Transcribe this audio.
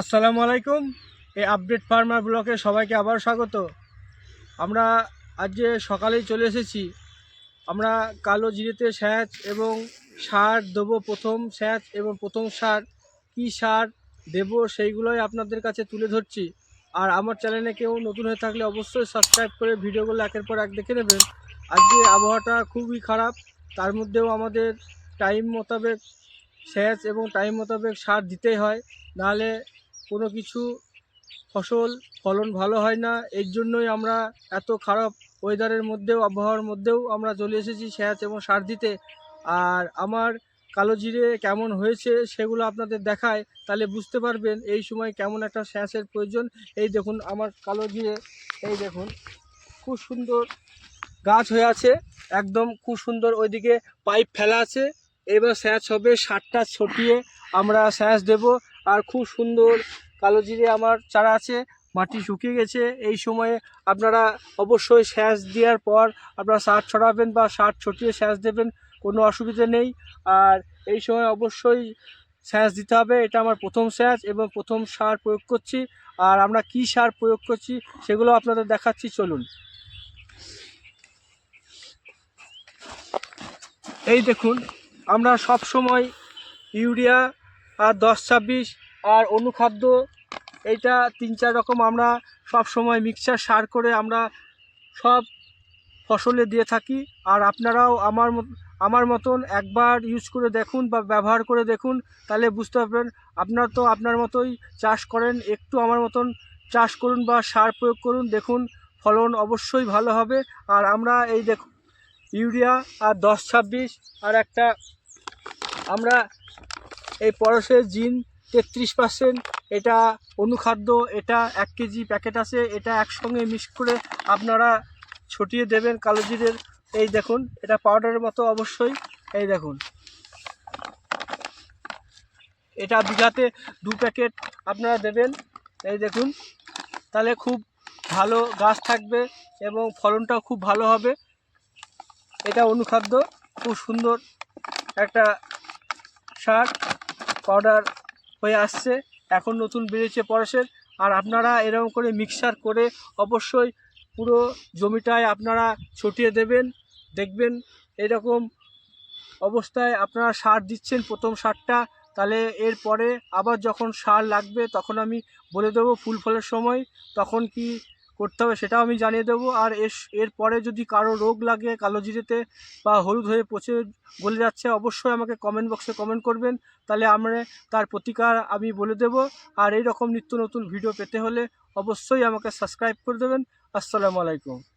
আসসালামু আলাইকুম। এই আপডেট ফার্মার ব্লকে সবাইকে আবার স্বাগত। আমরা আজ যে সকালেই চলে এসেছি। আমরা কালো জিরেতে স্যাঁচ এবং সার দেবো, প্রথম স্যাঁচ এবং প্রথম সার। কী সার দেব সেইগুলোই আপনাদের কাছে তুলে ধরছি। আর আমার চ্যানেলে কেউ নতুন হয়ে থাকলে অবশ্যই সাবস্ক্রাইব করে ভিডিওগুলো একের পর এক দেখে নেবেন। আজকে আবহাওয়াটা খুবই খারাপ। তার মধ্যেও আমাদের টাইম মোতাবেক সেচ এবং টাইম মোতাবেক সার দিতেই হয়। নাহলে কোনো কিছু ফসল, ফলন ভালো হয় না, এর জন্যই আমরা এত খারাপ ওয়েদারের মধ্যেও, আবহাওয়ার মধ্যেও আমরা চলে এসেছি সেচ এবং সার দিতে। আর আমার কালো জিরে কেমন হয়েছে সেগুলো আপনাদের দেখায়, তাহলে বুঝতে পারবেন এই সময় কেমন একটা স্যাঁচের প্রয়োজন। এই দেখুন, আমার কালো জিরে, এই দেখুন, খুব সুন্দর গাছ হয়ে আছে, একদম খুব সুন্দর ওইদিকে পাইপ ফেলা আছে। এবার স্যাঁচ হবে, সারটা ছটিয়ে আমরা স্যাঁচ দেব। আর খুব সুন্দর কালো জিরে আমার চারা আছে, মাটি শুকিয়ে গেছে। এই সময়ে আপনারা অবশ্যই স্যাঁচ দেওয়ার পর আপনারা সার ছড়াবেন বা সার ছটিয়ে স্যাঁচ দেবেন, কোনো অসুবিধে নেই। আর এই সময় অবশ্যই স্যাঁচ দিতে হবে, এটা আমার প্রথম স্যাঁচ এবং প্রথম সার প্রয়োগ করছি। আর আমরা কি সার প্রয়োগ করছি সেগুলো আপনাদের দেখাচ্ছি, চলুন। এই দেখুন, আমরা সব সময় ইউরিয়া আর দশ ছাব্বিশ আর অনুখাদ্য, এইটা তিন চার রকম আমরা সব সময় মিক্সচার সার করে আমরা সব ফসলে দিয়ে থাকি। আর আপনারাও আমার আমার মতন একবার ইউজ করে দেখুন বা ব্যবহার করে দেখুন, তাহলে বুঝতে পারবেন। আপনার তো আপনার মতোই চাষ করেন, একটু আমার মতন চাষ করুন বা সার প্রয়োগ করুন, দেখুন, ফলন অবশ্যই ভালো হবে। আর আমরা এই দেখুন, ইউরিয়া আর দশ ছাব্বিশ আর একটা আমরা এই পরশের জিন তেত্রিশ পার্সেন্ট এটা অনুখাদ্য, এটা এক কেজি প্যাকেট আছে, এটা একসঙ্গে মিক্স করে আপনারা ছটিয়ে দেবেন কালো জিরের। এই দেখুন, এটা পাউডারের মতো অবশ্যই। এই দেখুন। এটা বিঘাতে দু প্যাকেট আপনারা দেবেন। এই দেখুন, তাহলে খুব ভালো গাছ থাকবে এবং ফলনটাও খুব ভালো হবে। এটা অনুখাদ্য, খুব সুন্দর একটা সার। পাউডার হয়ে আসছে, এখন নতুন বেরিয়েছে পরশের। আর আপনারা এরকম করে মিক্সার করে অবশ্যই পুরো জমিটায় আপনারা ছটিয়ে দেবেন, দেখবেন এরকম অবস্থায় আপনারা সার দিচ্ছেন প্রথম সারটা, তাহলে এরপরে আবার যখন সার লাগবে তখন আমি বলে দেবো ফুল ফলের সময়, তখন কি করতে হবে, সেটাও আমি জানিয়ে দেবো। আর এর এরপরে যদি কারও রোগ লাগে, কালো জিরেতে বা হলুদ হয়ে পচে গলে যাচ্ছে, অবশ্যই আমাকে কমেন্ট বক্সে কমেন্ট করবেন। তাহলে আমরা তার প্রতিকার আমি বলে দেব। আর এই রকম নিত্য নতুন ভিডিও পেতে হলে অবশ্যই আমাকে সাবস্ক্রাইব করে দেবেন। আসসালামু আলাইকুম।